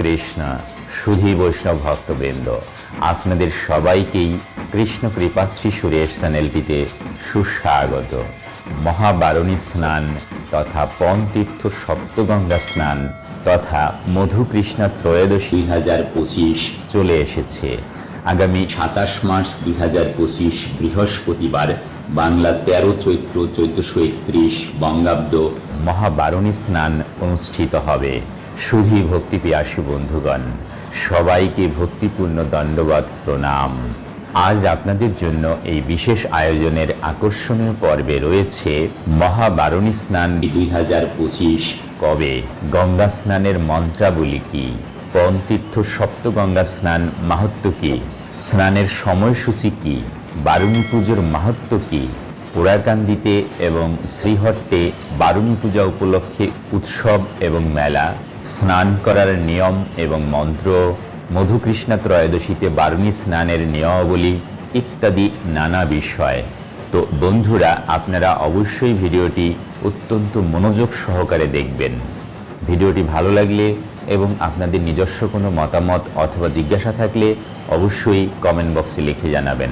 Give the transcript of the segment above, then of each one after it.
কৃষ্ণ সুধী বৈষ্ণব ভক্তবৃন্দ, আপনাদের সবাইকেই কৃষ্ণ কৃপাশ্রী সুরেশ চ্যানেলটিতে সুস্বাগত। মহাবারণী স্নান তথা পনতীর্থ সপ্তগঙ্গা স্নান তথা মধুকৃষ্ণা ত্রয়োদশী হাজার পঁচিশ চলে এসেছে। আগামী সাতাশ মার্চ দুই হাজার পঁচিশ বৃহস্পতিবার বাংলা তেরো চৈত্র চৈদ্দশো একত্রিশ বঙ্গাব্দ মহাবারণী স্নান অনুষ্ঠিত হবে। সুধী ভক্তি পিয়াসী বন্ধুগণ, সবাইকে ভক্তিপূর্ণ দণ্ডবত প্রণাম। আজ আপনাদের জন্য এই বিশেষ আয়োজনের আকর্ষণীয় পর্বে রয়েছে মহাবারণী স্নান দুই হাজার পঁচিশ। কবে? গঙ্গা স্নানের মন্ত্রাবলী কি? পনতীর্থ সপ্তগঙ্গা স্নান মাহাত্ম কি? স্নানের সময়সূচি কি? বারুণী পুজোর মাহাত্ম কি? পোড়াকান্দিতে এবং শ্রীহট্টে বারুণী পূজা উপলক্ষে উৎসব এবং মেলা স্নান করার নিয়ম এবং মন্ত্র মধুকৃষ্ণা ত্রয়োদশীতে বারুণী স্নানের নিয়মাবলী ইত্যাদি নানা বিষয়। তো বন্ধুরা, আপনারা অবশ্যই ভিডিওটি অত্যন্ত মনোযোগ সহকারে দেখবেন। ভিডিওটি ভালো লাগলে এবং আপনাদের নিজস্ব কোনো মতামত অথবা জিজ্ঞাসা থাকলে অবশ্যই কমেন্ট বক্সে লিখে জানাবেন।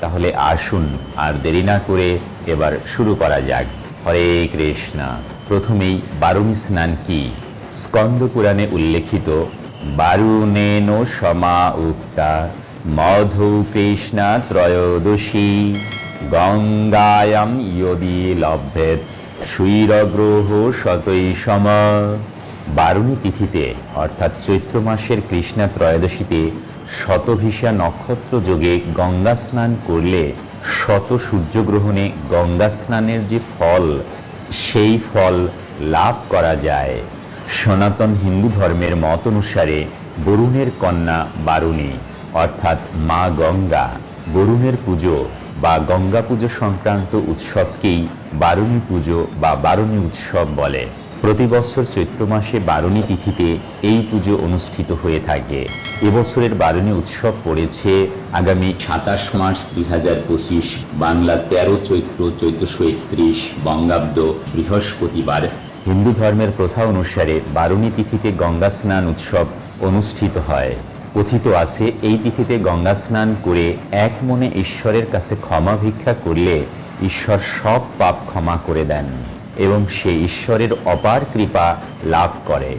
তাহলে আসুন, আর দেরি না করে এবার শুরু করা যাক। হরে কৃষ্ণ, প্রথমেই বারুণী স্নান কি? স্কন্দ পুরাণে উল্লেখিত, বারুণেন সমা উক্তা, মধু কৃষ্ণা ত্রয়োদশী, গঙ্গায়াম ইয়দি লভ্যেত সুইরগ্রহ শতৈ সম। বারুণী তিথিতে, অর্থাৎ চৈত্র মাসের কৃষ্ণা ত্রয়োদশীতে, শতভিসা নক্ষত্র যোগে গঙ্গা স্নান করলে শত সূর্যগ্রহণে গঙ্গা স্নানের যে ফল, সেই ফল লাভ করা যায়। সনাতন হিন্দু ধর্মের মত অনুসারে বরুণের কন্যা বারুণী, অর্থাৎ মা গঙ্গা। বরুণের পুজো বা গঙ্গা পুজো সংক্রান্ত উৎসবকেই বারুণী পুজো বা বারুণী উৎসব বলে। প্রতি বছর চৈত্র মাসে বারুণী তিথিতে এই পুজো অনুষ্ঠিত হয়ে থাকে। এবছরের বারুণী উৎসব পড়েছে আগামী সাতাশ মার্চ দুই হাজার পঁচিশ বাংলা তেরো চৈত্র চৈদ্দশো একত্রিশ, বঙ্গাব্দ বৃহস্পতিবার। হিন্দু ধর্মের প্রথা অনুসারে বারুণী তিথিতে গঙ্গা স্নান উৎসব অনুষ্ঠিত হয়। কথিত আছে, এই তিথিতে গঙ্গা স্নান করে এক মনে ঈশ্বরের কাছে ক্ষমা ভিক্ষা করলে ঈশ্বর সব পাপ ক্ষমা করে দেন এবং সে ঈশ্বরের অপার কৃপা লাভ করে।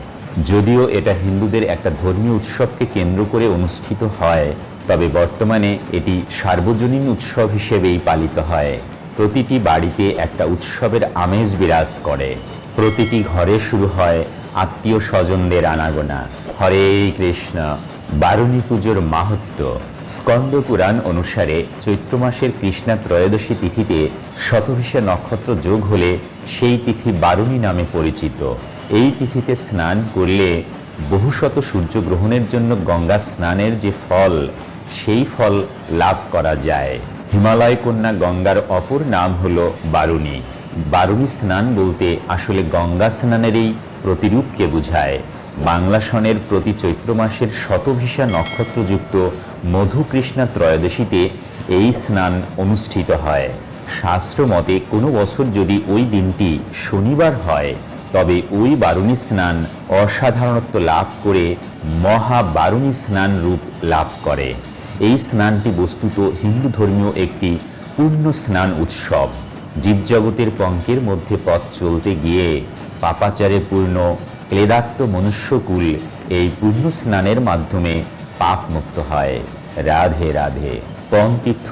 যদিও এটা হিন্দুদের একটা ধর্মীয় উৎসবকে কেন্দ্র করে অনুষ্ঠিত হয়, তবে বর্তমানে এটি সার্বজনীন উৎসব হিসেবেই পালিত হয়। প্রতিটি বাড়িতে একটা উৎসবের আমেজ বিরাজ করে। প্রতিটি ঘরে শুরু হয় আত্মীয় স্বজনদের আনাগোনা। হরে কৃষ্ণ। বারুণী পুজোর মাহাত্ম স্কন্দ পুরাণ অনুসারে চৈত্র মাসের কৃষ্ণা ত্রয়োদশী তিথিতে শতভিষা নক্ষত্র যোগ হলে সেই তিথি বারুণী নামে পরিচিত। এই তিথিতে স্নান করলে বহুশত সূর্যগ্রহণের জন্য গঙ্গা স্নানের যে ফল, সেই ফল লাভ করা যায়। হিমালয় কন্যা গঙ্গার অপর নাম হল বারুণী। বারুণী স্নান বলতে আসলে গঙ্গা স্নানেরই প্রতিরূপকে বোঝায়। বাংলা সনের প্রতি চৈত্র মাসের শতভিসা নক্ষত্রযুক্ত মধুকৃষ্ণা ত্রয়োদশীতে এই স্নান অনুষ্ঠিত হয়। শাস্ত্র মতে কোনো বছর যদি ওই দিনটি শনিবার হয়, তবে ওই বারুণী স্নান অসাধারণত্ব লাভ করে মহা বারুণী স্নান রূপ লাভ করে। এই স্নানটি বস্তুত হিন্দু ধর্মীয় একটি পূর্ণ স্নান উৎসব। জীবজগতের পঙ্কের মধ্যে পথ চলতে গিয়ে পাপাচারে পূর্ণ, ক্লেদাক্ত মনুষ্যকুল এই পূর্ণ স্নানের মাধ্যমে পাপ মুক্ত হয়। রাধে রাধে।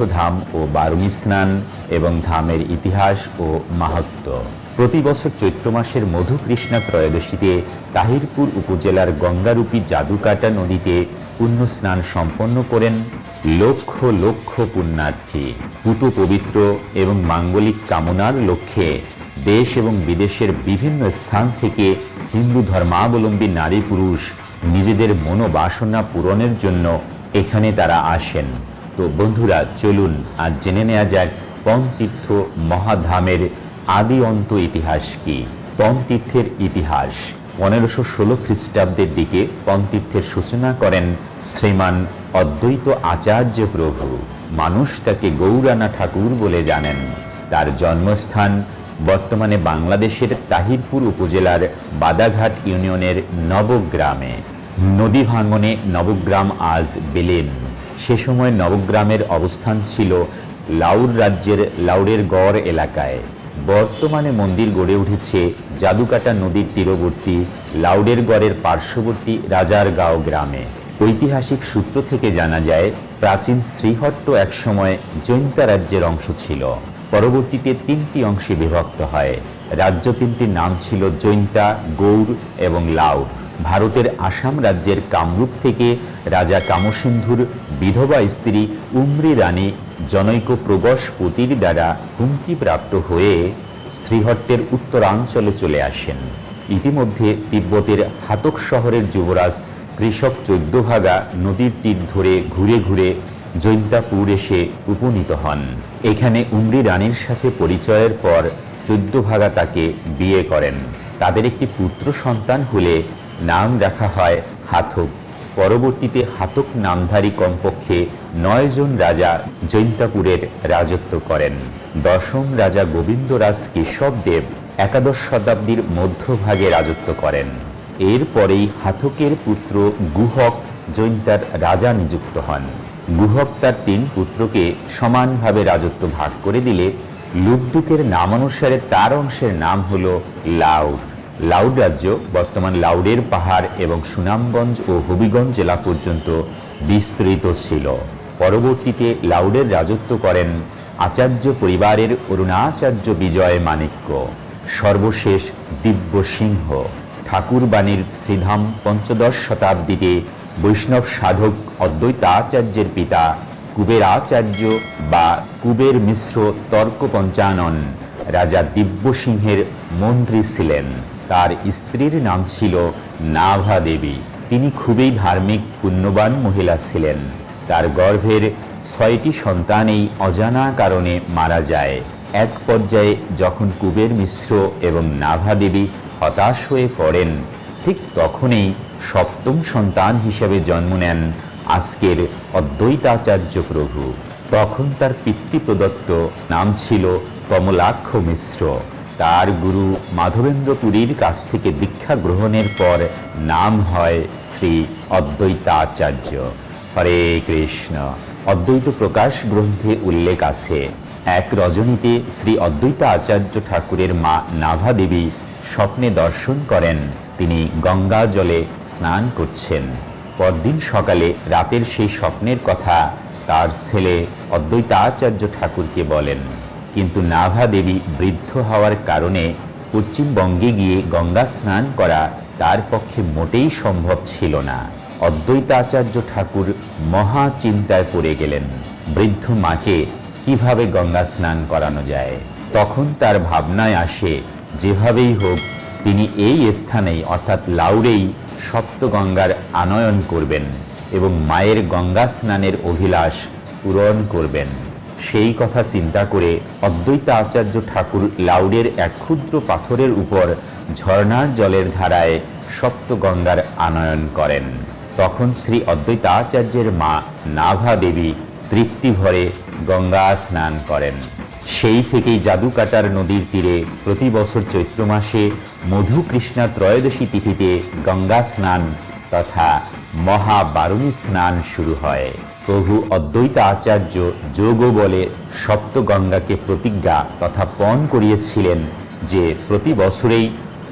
ধাম ও বারুণী স্নান এবং ধামের ইতিহাস ও মাহাত্ম। প্রতি বছর চৈত্র মাসের মধুকৃষ্ণা ত্রয়োদশীতে তাহিরপুর উপজেলার গঙ্গারূপী জাদুকাটা নদীতে পুণ্য স্নান সম্পন্ন করেন লক্ষ লক্ষ পুণ্যার্থী পুত পবিত্র এবং মাঙ্গলিক কামনার লক্ষ্যে দেশ এবং বিদেশের বিভিন্ন স্থান থেকে হিন্দু ধর্মাবলম্বী নারী পুরুষ নিজেদের মনোবাসনা পূরণের জন্য এখানে তারা আসেন। তো বন্ধুরা, চলুন আজ জেনে নেওয়া যাক পনতীর্থ মহাধামের আদি অন্ত ইতিহাস কি? পনতীর্থের ইতিহাস। পনেরোশো ষোলো খ্রিস্টাব্দের দিকে পনতীর্থের সূচনা করেন শ্রীমান অদ্বৈত আচার্য প্রভু, মানুষ তাকে গৌরানা ঠাকুর বলে জানেন। তার জন্মস্থান বর্তমানে বাংলাদেশের তাহিরপুর উপজেলার বাদাঘাট ইউনিয়নের নবগ্রামে। নদী ভাঙনে নবগ্রাম আজ বেলেন। সে সময় নবগ্রামের অবস্থান ছিল লাউর রাজ্যের লাউরের গড় এলাকায়। বর্তমানে মন্দির গড়ে উঠেছে জাদুকাটা নদীর তীরবর্তী লাউডের গড়ের পার্শ্ববর্তী রাজারগাঁও গ্রামে। ঐতিহাসিক সূত্র থেকে জানা যায়, প্রাচীন শ্রীহট্ট একসময় জৈন্তা রাজ্যের অংশ ছিল। পরবর্তীতে তিনটি অংশে বিভক্ত হয়। রাজ্য তিনটির নাম ছিল জৈন্তা, গৌর এবং লাউর। ভারতের আসাম রাজ্যের কামরূপ থেকে রাজা কামসিন্ধুর বিধবা স্ত্রী উমরি রানী জনৈক প্রবশপতির দ্বারা হুমকিপ্রাপ্ত হয়ে শ্রীহট্টের উত্তরাঞ্চলে চলে আসেন। ইতিমধ্যে তিব্বতের হাতক শহরের যুবরাজ কৃষক চৈদ্যভাগা নদীর তীর ধরে ঘুরে ঘুরে জৈন্তাপুর এসে উপনীত হন। এখানে উমরি রানীর সাথে পরিচয়ের পর চৈদ্যভাগা তাকে বিয়ে করেন। তাদের একটি পুত্র সন্তান হলে নাম রাখা হয় হাথক পরবর্তীতে হাতক নামধারী কমপক্ষে নয়জন রাজা জৈন্তাপুরের রাজত্ব করেন। দশম রাজা গোবিন্দরাজ কেশবদেব একাদশ শতাব্দীর মধ্যভাগে রাজত্ব করেন। এরপরেই হাথকের পুত্র গুহক, জৈন্তার রাজা নিযুক্ত হন। গুহক তার তিন পুত্রকে সমানভাবে রাজত্ব ভাগ করে দিলে লুবদুকের নামানুসারে তার অংশের নাম হল লাউড লাউড রাজ্য বর্তমান লাউডের পাহাড় এবং সুনামগঞ্জ ও হবিগঞ্জ জেলা পর্যন্ত বিস্তৃত ছিল। পরবর্তীতে লাউডের রাজত্ব করেন আচার্য পরিবারের অরুণাচার্য বিজয় মাণিক্য। সর্বশেষ দিব্য সিংহ ঠাকুরবাণীর শ্রীধাম পঞ্চদশ শতাব্দীতে বৈষ্ণব সাধক অদ্বৈতাচার্যের পিতা কুবেরাচার্য বা কুবের মিশ্র তর্ক পঞ্চানন রাজা দিব্যসিংহের মন্ত্রী ছিলেন। তার স্ত্রীর নাম ছিল নাভা দেবী। তিনি খুবই ধার্মিক, পুণ্যবান মহিলা ছিলেন। তার গর্ভের ছয়টি সন্তানেই অজানা কারণে মারা যায়। এক পর্যায়ে যখন কুবের মিশ্র এবং নাভা দেবী হতাশ হয়ে পড়েন। ঠিক তখনই সপ্তম সন্তান হিসেবে জন্ম নেন আজকের অদ্বৈতাচার্য প্রভু। তখন তার পিতৃপ্রদত্ত নাম ছিল কমলাক্ষ মিশ্র। তার গুরু মাধবেন্দ্রপুরীর কাছ থেকে দীক্ষা গ্রহণের পর নাম হয় শ্রী অদ্বৈতাচার্য। হরে কৃষ্ণ। অদ্বৈত প্রকাশ গ্রন্থে উল্লেখ আছে, এক রজনীতে শ্রী অদ্বৈত আচার্য ঠাকুরের মা নাভা দেবী স্বপ্নে দর্শন করেন। তিনি গঙ্গা জলে স্নান করছেন। পরদিন সকালে রাতের সেই স্বপ্নের কথা তার ছেলে অদ্বৈতাচার্য ঠাকুরকে বলেন। কিন্তু নাভা দেবী বৃদ্ধ হওয়ার কারণে পশ্চিমবঙ্গে গিয়ে গঙ্গা স্নান করা তার পক্ষে মোটেই সম্ভব ছিল না। অদ্বৈতাচার্য ঠাকুর মহা চিন্তায় পড়ে গেলেন, বৃদ্ধ মাকে কীভাবে গঙ্গা স্নান করানো যায়? তখন তার ভাবনায় আসে যেভাবেই হোক, তিনি এই স্থানেই, অর্থাৎ লাউরেই সপ্তগঙ্গার আনয়ন করবেন এবং মায়ের গঙ্গা স্নানের অভিলাষ পূরণ করবেন। সেই কথা চিন্তা করে অদ্বৈত আচার্য ঠাকুর লাউডের এক ক্ষুদ্র পাথরের উপর ঝর্ণার জলের ধারায় সপ্তগঙ্গার আনয়ন করেন। তখন শ্রী অদ্বৈত আচার্যের মা নাভা দেবী তৃপ্তি ভরে গঙ্গা স্নান করেন। সেই থেকেই জাদুকাটার নদীর তীরে প্রতি বছর চৈত্র মাসে মধু কৃষ্ণা ত্রয়োদশী তিথিতে গঙ্গা স্নান তথা মহাবারুণী স্নান শুরু হয়। প্রভু অদ্বৈত আচার্য যোগ বলে সপ্তগঙ্গাকে প্রতিজ্ঞা তথা পণ করিয়েছিলেন যে প্রতি বছরেই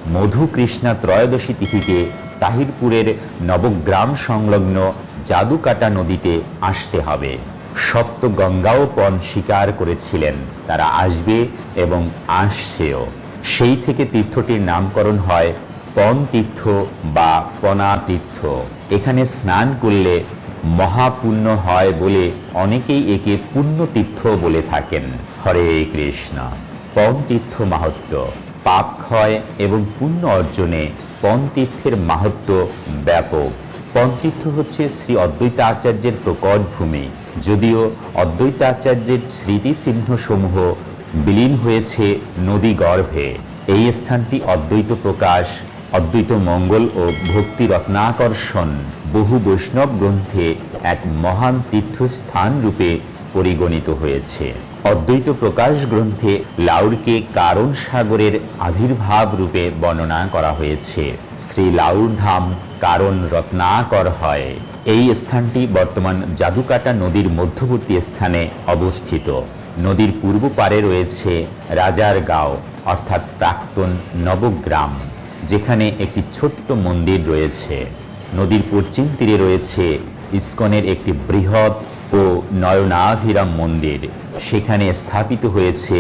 মধু কৃষ্ণা ত্রয়োদশী তিথিতে তাহিরপুরের নবগ্রাম সংলগ্ন জাদুকাটা নদীতে আসতে হবে। সপ্ত গঙ্গাও পণ স্বীকার করেছিলেন। তারা আসবে এবং আসছেও। সেই থেকে তীর্থটির নামকরণ হয় পণ তীর্থ বা পনা তীর্থ এখানে স্নান করলে মহাপুণ্য হয় বলে অনেকেই একে পুণ্যতীর্থ বলে থাকেন। হরে কৃষ্ণ। পণ তীর্থ মাহাত্ম পাপ ক্ষয় এবং পুণ্য অর্জনে পণতীর্থের মাহাত্ম ব্যাপক। পণতীর্থ হচ্ছে শ্রী অদ্বৈতাচার্যের প্রকট ভূমি। যদিও অদ্বৈতাচার্যের স্মৃতিচিহ্নসমূহ বিলীন হয়েছে নদী গর্ভে। এই স্থানটি অদ্বৈত প্রকাশ, অদ্বৈত মঙ্গল ও ভক্তি রত্নাকর্ষণ বহু বৈষ্ণব গ্রন্থে এক মহান তীর্থস্থান রূপে পরিগণিত হয়েছে। অদ্বৈত প্রকাশ গ্রন্থে লাউরকে কারণ সাগরের আবির্ভাব রূপে বর্ণনা করা হয়েছে। শ্রী লাউর ধাম কারণ রত্নাকর হয়। এই স্থানটি বর্তমান জাদুকাটা নদীর মধ্যবর্তী স্থানে অবস্থিত। নদীর পূর্ব পারে রয়েছে রাজার গাঁও, অর্থাৎ প্রাক্তন নবগ্রাম, যেখানে একটি ছোট্ট মন্দির রয়েছে। নদীর পশ্চিম তীরে রয়েছে ইস্কনের একটি বৃহৎ ও নয়নাভিরাম মন্দির। সেখানে স্থাপিত হয়েছে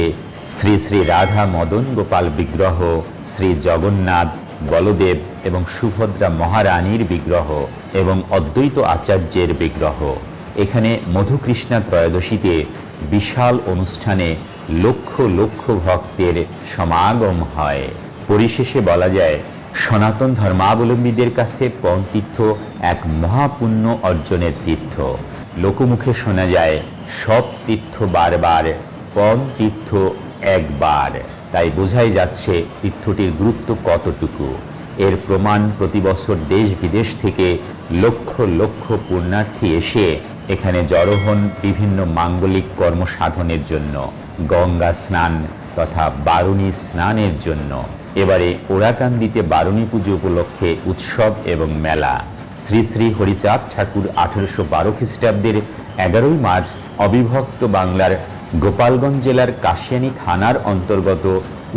শ্রী শ্রী রাধা মদন গোপাল বিগ্রহ, শ্রী জগন্নাথ বলদেব এবং সুভদ্রা মহারানীর বিগ্রহ এবং অদ্বৈত আচার্যের বিগ্রহ। এখানে মধুকৃষ্ণা ত্রয়োদশীতে বিশাল অনুষ্ঠানে লক্ষ লক্ষ ভক্তের সমাগম হয়। পরিশেষে বলা যায়, সনাতন ধর্মাবলম্বীদের কাছে পণ তীর্থ এক মহাপুণ্য অর্জনের তীর্থ। লোকমুখে শোনা যায়, সব তীর্থ বারবার পণ তীর্থ একবার। তাই বোঝাই যাচ্ছে তীর্থটির গুরুত্ব কতটুকু। এর প্রমাণ প্রতি বছর দেশ বিদেশ থেকে লক্ষ লক্ষ পুণ্যার্থী এসে এখানে জড়ো হন বিভিন্ন মাঙ্গলিক কর্মসাধনের জন্য, গঙ্গা স্নান তথা বারুণী স্নানের জন্য। এবারে ওরাকান্দিতে বারুণী পুজো উপলক্ষে উৎসব এবং মেলা। শ্রী শ্রী হরিচাঁদ ঠাকুর আঠেরোশো বারো খ্রিস্টাব্দের এগারোই মার্চ অবিভক্ত বাংলার গোপালগঞ্জ জেলার কাশিয়ানী থানার অন্তর্গত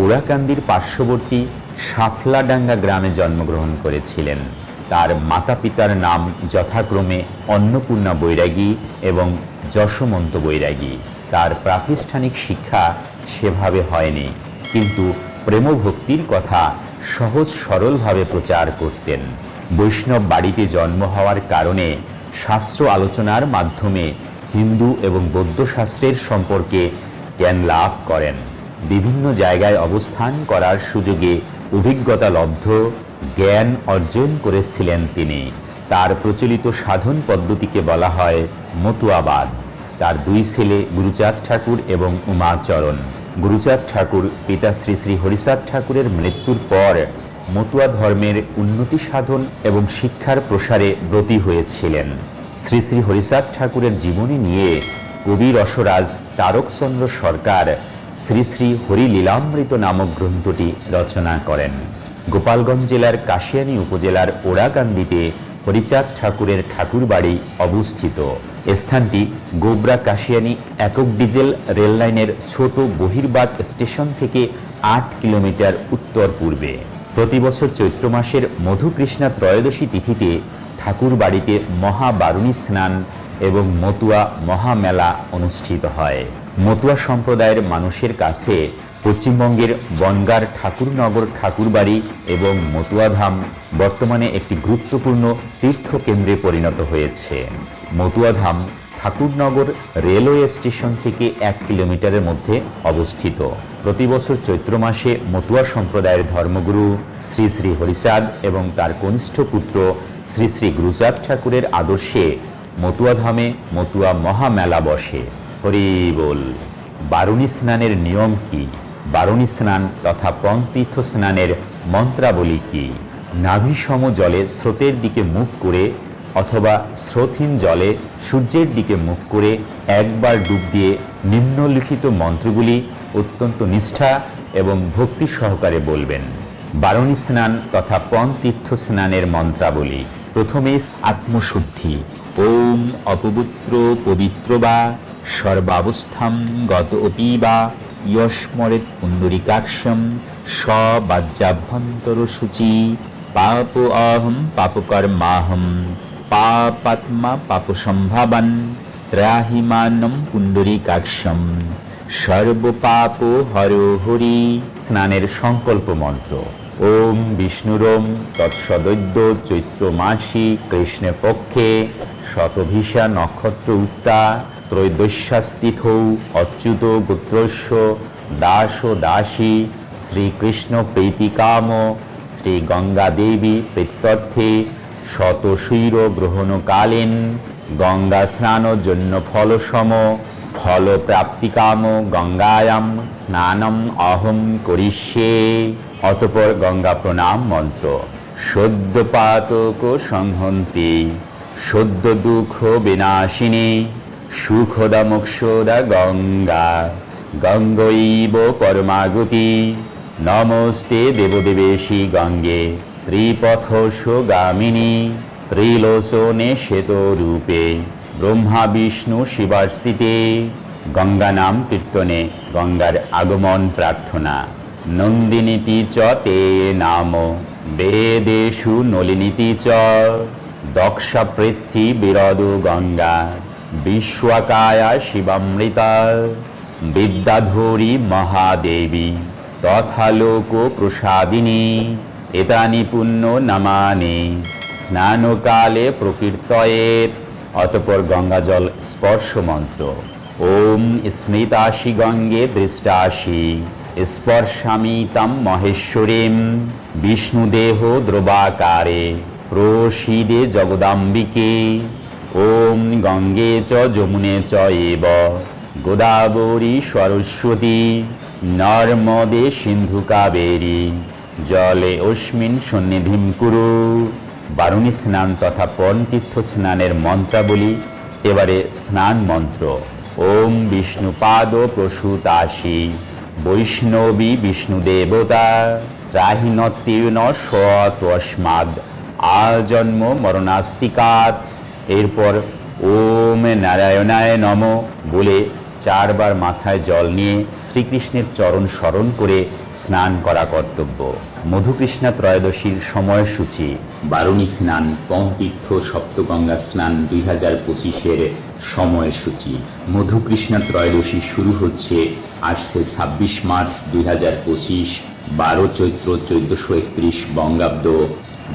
ওরাকান্দির পার্শ্ববর্তী সাফলাডাঙ্গা গ্রামে জন্মগ্রহণ করেছিলেন। তার মাতা পিতার নাম যথাক্রমে অন্নপূর্ণা বৈরাগী এবং যশমন্ত বৈরাগী। তার প্রাতিষ্ঠানিক শিক্ষা সেভাবে হয়নি, কিন্তু প্রেমভক্তির কথা সহজ সরলভাবে প্রচার করতেন। বৈষ্ণব বাড়িতে জন্ম হওয়ার কারণে শাস্ত্র আলোচনার মাধ্যমে হিন্দু এবং বৌদ্ধ শাস্ত্রের সম্পর্কে জ্ঞান লাভ করেন। বিভিন্ন জায়গায় অবস্থান করার সুযোগে অভিজ্ঞতা লব্ধ, জ্ঞান অর্জন করেছিলেন তিনি। তার প্রচলিত সাধন পদ্ধতিকে বলা হয় মতুয়াবাদ। তার দুই ছেলে গুরুচাঁদ ঠাকুর এবং উমাচরণ। গুরুচাঁদ ঠাকুর পিতা শ্রী শ্রী হরিচাঁদ ঠাকুরের মৃত্যুর পর মতুয়া ধর্মের উন্নতি সাধন এবং শিক্ষার প্রসারে ব্রতী হয়েছিলেন। শ্রী শ্রী হরিচাঁদ ঠাকুরের জীবনী নিয়ে কবি রসরাজ তারকচন্দ্র সরকার শ্রী শ্রী হরি লীলামৃত নামক গ্রন্থটি রচনা করেন। গোপালগঞ্জ জেলার কাশিয়ানী উপজেলার ওড়াকান্দিতে হরিচাঁদ ঠাকুরের ঠাকুরবাড়ি অবস্থিত। স্থানটি গোবরা কাশিয়ানী একক ডিজেল রেললাইনের ছোট বহির্বাগ স্টেশন থেকে আট কিলোমিটার উত্তর পূর্বে। প্রতি বছর চৈত্র মাসের মধুকৃষ্ণা ত্রয়োদশী তিথিতে ঠাকুর বাড়িতে মহাবারুণী স্নান এবং মতুয়া মহামেলা অনুষ্ঠিত হয়। মতুয়া সম্প্রদায়ের মানুষের কাছে পশ্চিমবঙ্গের বনগার ঠাকুরনগর ঠাকুরবাড়ি এবং মতুয়াধাম বর্তমানে একটি গুরুত্বপূর্ণ তীর্থকেন্দ্রে পরিণত হয়েছে। মতুয়াধাম ঠাকুরনগর রেলওয়ে স্টেশন থেকে এক কিলোমিটারের মধ্যে অবস্থিত। প্রতি বছর চৈত্র মাসে মতুয়া সম্প্রদায়ের ধর্মগুরু শ্রী শ্রী হরিচাঁদ এবং তার কনিষ্ঠ পুত্র শ্রী শ্রী গুরুচাঁদ ঠাকুরের আদর্শে মতুয়াধামে মতুয়া মহামেলা বসে। হরি বল, বারুণী স্নানের নিয়ম কি? বারুণী স্নান তথা পঞ্তীর্থ স্নানের মন্ত্রাবলী কি? নাভিসম জলে স্রোতের দিকে মুখ করে অথবা স্রোতহীন জলে সূর্যের দিকে মুখ করে একবার ডুব দিয়ে নিম্নলিখিত মন্ত্রগুলি অত্যন্ত নিষ্ঠা এবং ভক্তি সহকারে বলবেন। বারণী স্নান তথা পণ তীর্থ স্নানের মন্ত্রাবলী। প্রথমে আত্মশুদ্ধি। ওম অপবিত্র পবিত্র বা সর্বাবস্থাম গত অপি বা ইয়স্মরেত পুণ্ডরিকাক্ষম সবাজ্যাভ্যন্তর সূচি পাপ অহম পাপকর্মাহম। পাপাত্মা পাপ সম্ভাবান ত্রাহিমানম পুণ্ডরিকাক্ষম সর্বপাপ হর হরি স্নানের সংকল্প মন্ত্র। ওম বিষ্ণুরম তৎসদৈদ্য চৈত্র মাসি কৃষ্ণ পক্ষে শতভিষা নক্ষত্র উত্তা ত্রয়োদশ্যাস্তিথৌ অচ্যুত গোত্রস্য দাস দাসী শ্রীকৃষ্ণ প্রীতিকাম শ্রী গঙ্গা দেবী প্রত্যর্থে শতশৈর গ্রহণকালীন গঙ্গা স্নান জন্য ফলসম ফল প্রাপ্তিকাম গঙ্গায়াম স্নানম অহম করিষ্যে। অতপর গঙ্গা প্রণাম মন্ত্র। সদ্য পাতক সংহন্ত্রী সদ্য দুঃখ বিনাশিনী সুখদা মোক্ষদা গঙ্গা। গঙ্গৈব পরমাগতি, নমস্তে দেবদেবেশী গঙ্গে। ত্রিপথ গামিনী ত্রিলোচনে শ্বেত রূপে, ব্রহ্মা বিষ্ণু শিবার্ষিতে গঙ্গা নাম কীর্তনে গঙ্গার আগমন প্রার্থনা। নন্দিনীতি চ তে নাম, বেদেশু নলিনীতি চ, দক্ষা পৃথ্বী বিরদ গঙ্গা, বিশ্বকায়া শিবামৃতা, বিদ্যাধরী মহাদেবী, তথা লোক প্রসাদিনী এতানি পুণ্য নামানি। স্নানকালে প্রকীর্তয়ের অতপর গঙ্গাজল স্পর্শ মন্ত্র ওম স্মৃতাশি গঙ্গে দৃষ্টাশি স্পর্শামি তাম মহেশ্বরীম। বিষ্ণুদেহ দ্রবাকারে। প্রসীদে জগদাম্বিকে। ওম গঙ্গে চ যমুনে চ এব। গোদাবরী সরস্বতী। নর্মদে সিন্ধু কাবেরী। জলে অস্মিন সন্নিধিম কুরু। বারুণী স্নান তথা পরমতীর্থ স্নানের মন্ত্রাবলী, এবারে স্নান মন্ত্র। ওম বিষ্ণুপাদ প্রসূতাসি, বৈষ্ণবী বিষ্ণুদেবতা ত্রাহিনতীর্ণ স্বতস্মাদ আজন্ম মরণাস্তিকাত। এরপর ওম নারায়ণায় নম বলে চারবার মাথায় জল নিয়ে শ্রীকৃষ্ণের চরণ স্মরণ করে স্নান করা কর্তব্য। মধুকৃষ্ণা ত্রয়োদশীর সময়সূচি। বারুণী স্নান, পমতীর্থ সপ্তগঙ্গা স্নান দুই হাজার পঁচিশের সময়সূচি। মধুকৃষ্ণা ত্রয়োদশী শুরু হচ্ছে আসছে ছাব্বিশ মার্চ দুই হাজার পঁচিশ, বারো চৈত্র চোদ্দশো একত্রিশ বঙ্গাব্দ।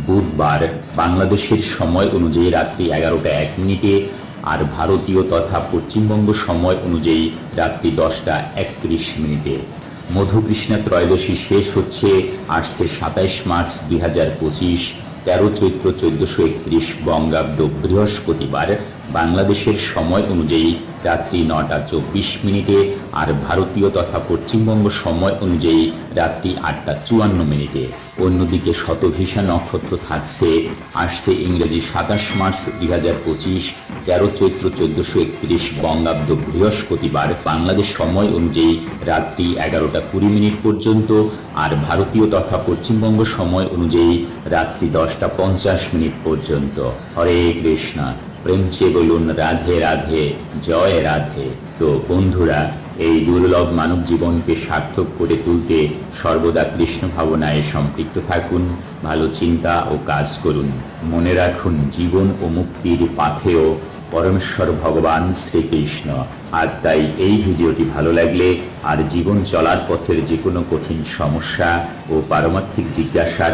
বুধবার, বাংলাদেশের সময় অনুযায়ী রাত্রি এগারোটা এক মিনিটে আর ভারতীয় তথা পশ্চিমবঙ্গ সময় অনুযায়ী রাত্রি দশটা একত্রিশ মিনিটে। মধুকৃষ্ণা ত্রয়োদশী শেষ হচ্ছে আসছে সাতাইশ মার্চ দুই হাজার পঁচিশ, তেরো চৈত্র চোদ্দশো একত্রিশ বঙ্গাব্দ বৃহস্পতিবার। বাংলাদেশের সময় অনুযায়ী রাত্রি নটা চব্বিশ মিনিটে আর ভারতীয় তথা পশ্চিমবঙ্গ সময় অনুযায়ী রাত্রি আটটা চুয়ান্ন মিনিটে। অন্যদিকে শতভিসা নক্ষত্র থাকছে, আসছে ইংরেজি সাতাশ মার্চ দুই হাজার পঁচিশ, তেরো চৈত্র চোদ্দশো একত্রিশ, বঙ্গাব্দ বৃহস্পতিবার, বাংলাদেশ সময় অনুযায়ী রাত্রি এগারোটা কুড়ি মিনিট পর্যন্ত আর ভারতীয় তথা পশ্চিমবঙ্গ সময় অনুযায়ী রাত্রি দশটা পঞ্চাশ মিনিট পর্যন্ত। হরে কৃষ্ণ। প্রেমচে বলুন, রাধে রাধে, জয় রাধে। তো বন্ধুরা, এই দুর্লভ মানব জীবনকে সার্থক করে তুলতে সর্বদা কৃষ্ণ ভাবনায় সম্পৃক্ত থাকুন, ভালো চিন্তা ও কাজ করুন। মনে রাখুন, জীবন ও মুক্তির পাথেও পরমেশ্বর ভগবান শ্রীকৃষ্ণ। আর তাই এই ভিডিওটি ভালো লাগলে আর জীবন চলার পথের যে কোনো কঠিন সমস্যা ও পারমার্থিক জিজ্ঞাসার